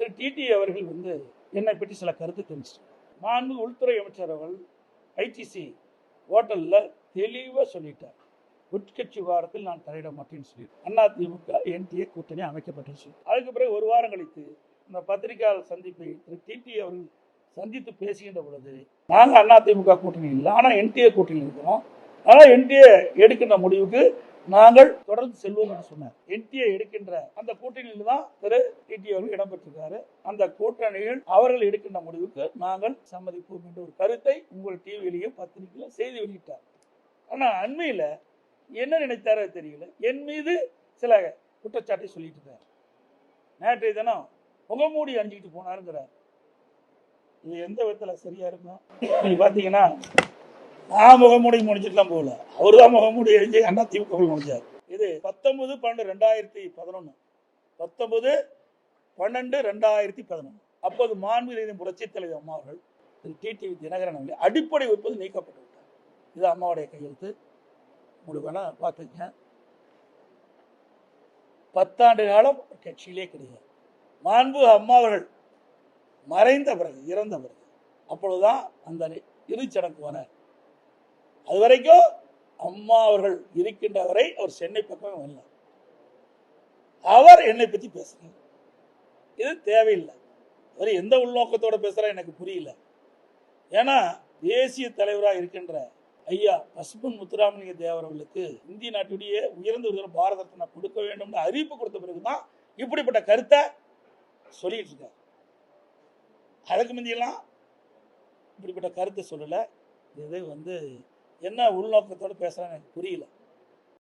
திரு DD அவர்கள் வந்து என்னை பற்றி சில கருத்து தெரிஞ்சிட்டாங்க மாண்பு உள்துறை அமைச்சர் அவர்கள் ஐடிசி ஹோட்டலில் தெளிவாக சொல்லிட்டார். உட்கட்சி வாரத்தில் நான் தலையிட மாட்டேன்னு சொல்லி அண்ணா திமுக என்டிஏ கூட்டணி அமைக்கப்பட்டுச்சு அதுக்கு பிறகு ஒரு வாரம் கழித்து இந்த பத்திரிகையாளர் சந்திப்பை திரு டிடி அவர்கள் சந்தித்து பேசுகின்ற பொழுது நாங்கள் அண்ணா திமுக கூட்டணி இல்லை ஆனால் என்டிஏ கூட்டணி இருக்கிறோம். ஆனால் என்டிஏ எடுக்கின்ற முடிவுக்கு நாங்கள் தொடர்ந்து செல்வோம் என்று சொன்னார். என்டிஏ எடுக்கின்ற அந்த கூட்டணியில் தான் திரு டிடி அவர்கள் இடம்பெற்றிருக்காரு. அந்த கூட்டணியில் அவர்கள் எடுக்கின்ற முடிவுக்கு நாங்கள் சம்மதிப்போம் என்ற ஒரு கருத்தை உங்கள் டிவியிலையும் பத்திரிகையிலும் செய்தி வெளியிட்டார். ஆனால் அண்மையில் என்ன நினைத்தாரோ தெரியல. என் மீது சில குற்றச்சாட்டை சொல்லிட்டு இருக்கார் நேற்றைய தினம் முகமூடி அணிஞ்சிக்கிட்டு போனாருங்கிறார். இது எந்த விதத்தில் சரியா இருக்கும்? நீங்கள் பார்த்தீங்கன்னா நான் முகமூடி முடிஞ்சிட்டுலாம் போகல அவர் தான் முகமூடி அணிஞ்சு அண்ணா திமுக முடிஞ்சார். இது பத்தொன்பது பன்னெண்டு ரெண்டாயிரத்தி பதினொன்று பத்தொன்பது பன்னெண்டு ரெண்டாயிரத்தி பதினொன்று அப்போது மாண்புநீதி புரட்சி தலைவர் அம்மா அவர்கள் டிடிவி தினகரன் அவர்கள் அடிப்படை உற்பத்தி நீக்கப்பட்டு விட்டார். இது அம்மாவுடைய கையெழுத்து. உங்களுக்கு வேணா பார்த்துங்க பத்தாண்டு காலம் கட்சியிலே கிடையாது. மாண்பு அம்மா அவர்கள் மறைந்த பிறகு இறந்த பிறகு அப்பொழுதுதான் அந்த இறுதிச்சடங்கு வர அது வரைக்கும் அம்மா அவர்கள் இருக்கின்ற வரை அவர் சென்னை பக்கமே வரல. அவர் என்னை பத்தி பேசுறார். இது தேவையில்லை. அவர் எந்த உள்நோக்கத்தோட பேசுறா எனக்கு புரியல. ஏன்னா தேசிய தலைவராக இருக்கின்ற ஐயா பசுமன் முத்துராமலிங்க தேவர் இந்திய நாட்டுடைய உயர்ந்த உயர்ந்த பாரத ரத்னா கொடுக்க வேண்டும்னு அறிவிப்பு கொடுத்த பிறகுதான் இப்படிப்பட்ட கருத்தை சொல்லிட்டு இருக்கார். அதுக்கு முந்தியெல்லாம் இப்படிப்பட்ட கருத்தை சொல்லலை. இது வந்து என்ன உள்நோக்கத்தோடு பேசுகிறாங்க புரியல.